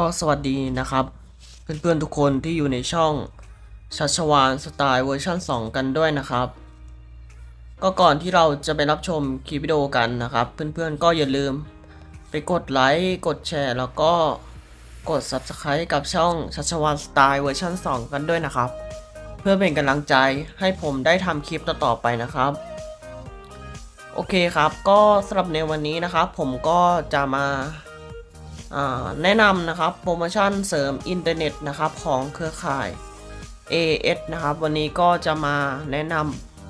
ก็สวัสดีนะครับ เพื่อนๆทุกคนที่อยู่ในช่องชัชวานสไตล์เวอร์ชัน2 กันด้วยนะครับ ก็ก่อนที่เราจะไปรับชมคลิปวิดีโอกันนะครับ เพื่อนๆก็อย่าลืมไปกดไลค์กดแชร์ แล้วก็กด Subscribe กับช่องชัชวานสไตล์เวอร์ชัน2 กันด้วยนะครับ เพื่อเป็นกำลังใจให้ผมได้ทำคลิปต่อๆไปนะครับ โอเคครับก็สำหรับในวันนี้นะครับ ผมก็จะมาอ่า แนะนำนะครับโปรโมชั่นเสริมอินเทอร์เน็ตนะครับของเครือข่าย AS นะครับวันนี้ก็จะมาแนะน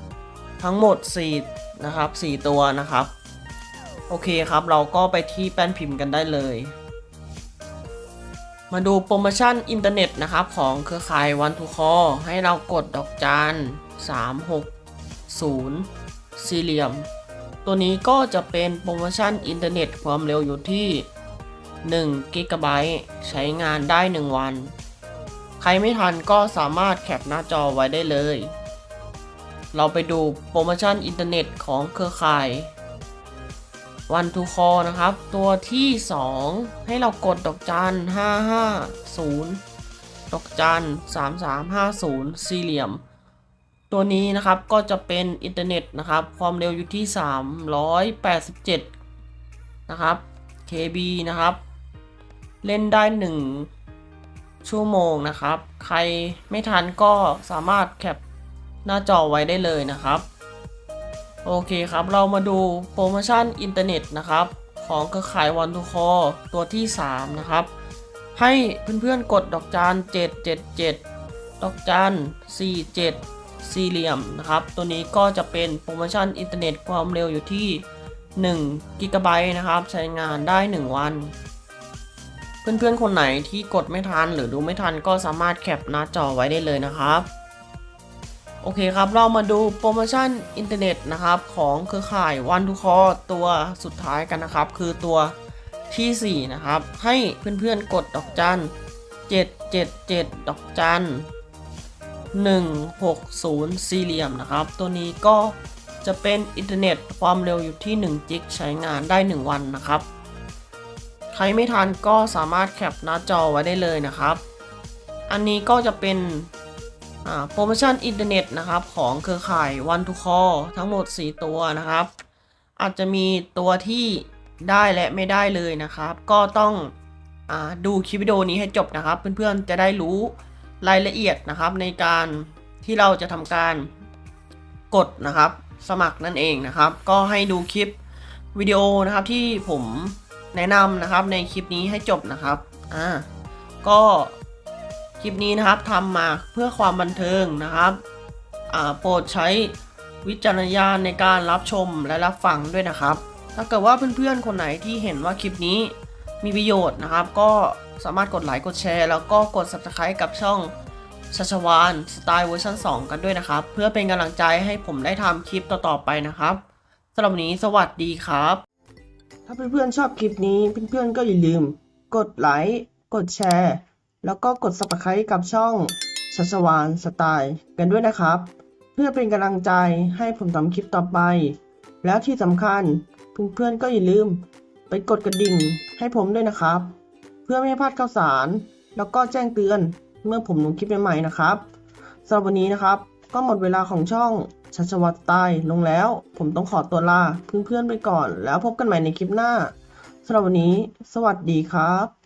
ำทั้งหมด4นะครับ4ตัวนะครับ โอเคครับเราก็ไปที่แป้นพิมพ์กันได้เลย มาดูโปรโมชั่นอินเทอร์เน็ตนะครับของเครือข่าย One to Call ให้เรากดดอกจาน360สี่เหลี่ยม ตัวนี้ก็จะเป็นโปรโมชั่นอินเทอร์เน็ตความเร็วอยู่ที่ 1กิกะไบต์ใช้งานได้ 1 วัน ใครไม่ทันก็สามารถแคปหน้าจอไว้ได้เลย เราไปดูโปรโมชั่นอินเทอร์เน็ตของเครือข่าย One to Call นะครับ ตัวที่ 2 ให้เรากดดอกจัน 550 ดอกจัน 3350 สี่เหลี่ยม ตัวนี้นะครับก็จะเป็นอินเทอร์เน็ตนะครับ ความเร็วอยู่ที่ 387 นะครับ KB นะครับ เล่นได้ 1 ชั่วโมงนะครับ ใครไม่ทันก็สามารถแคปหน้าจอไว้ได้เลยนะครับ โอเคครับเรามาดูโปรโมชั่นอินเทอร์เน็ตนะครับ ของเครือข่ายวันทูคอตัวที่ 3 นะครับ ให้เพื่อนๆกดดอกจาน777 ดอกจาน47สี่เหลี่ยมนะครับ ตัวนี้ก็จะเป็นโปรโมชั่นอินเทอร์เน็ตความเร็วอยู่ที่1กิกะไบต์นะครับ ใช้งานได้ 1 วัน เพื่อนๆคนไหนที่กดไม่ทันหรือดูไม่ทันก็สามารถแคปหน้าจอไว้ได้เลยนะครับ โอเคครับเรามาดูโปรโมชั่นอินเทอร์เน็ตนะครับของเครือข่าย One to Call ตัวสุดท้ายกันนะครับ คือตัวที่ 4 นะครับ ให้เพื่อนๆกดดอกจัน777 ดอกจัน160 สี่เหลี่ยมนะครับ ตัวนี้ก็จะเป็นอินเทอร์เน็ตความเร็วอยู่ที่1จิกใช้งานได้ 1 วันนะครับ ใครไม่ทันก็สามารถแคปหน้าจอไว้ได้เลยนะครับ อันนี้ก็จะเป็นโปรโมชั่นอินเทอร์เน็ตนะครับ ของเครือข่าย One to Call ทั้งหมด 4 ตัวนะครับ อาจจะมีตัวที่ได้และไม่ได้เลยนะครับ ก็ต้องอดูคลิปวิดีโอนี้ให้จบนะครับ เพื่อนๆจะได้รู้รายละเอียดนะครับ ในการที่เราจะทำการกดนะครับ สมัครนั่นเองนะครับ ก็ให้ดูคลิปวิดีโอนะครับที่ผม แนะนำนะครับในคลิปนี้ให้จบนะครับอ่าก็คลิปนี้นะครับทำมาเพื่อความบันเทิงนะครับอ่าโปรดใช้วิจารณญาณในการรับชมและรับฟังด้วยนะครับ ถ้าเกิดว่าเพื่อนๆคนไหนที่เห็นว่าคลิปนี้มีประโยชน์นะครับ ก็สามารถกดไลค์กดแชร์ แล้วก็กด subscribe กับช่องชัชวานสไตล์เวอร์ชัน2 กันด้วยนะครับ เพื่อเป็นกำลังใจให้ผมได้ทำคลิปต่อๆไปนะครับสำหรับวันนี้สวัสดีครับ ถ้าเพื่อนๆชอบคลิปนี้เพื่อนๆก็อย่าลืม กดไลค์ กดแชร์ แล้วก็กด subscribe กับช่องชัชวานสไตล์กันด้วยนะครับ เพื่อเป็นกำลังใจให้ผมทำคลิปต่อไป แล้วที่สำคัญเพื่อนๆก็อย่าลืม ไปกดกระดิ่งให้ผมด้วยนะครับ เพื่อไม่ให้พลาดข่าวสาร แล้วก็แจ้งเตือนเมื่อผมลงคลิปใหม่ๆนะครับสำหรับวันนี้นะครับ ก็หมดเวลาของช่อง ชัชวัตใต้ลงแล้ว ผมต้องขอตัวลาเพื่อนๆไปก่อน แล้วพบกันใหม่ในคลิปหน้าสำหรับวันนี้ สวัสดีครับ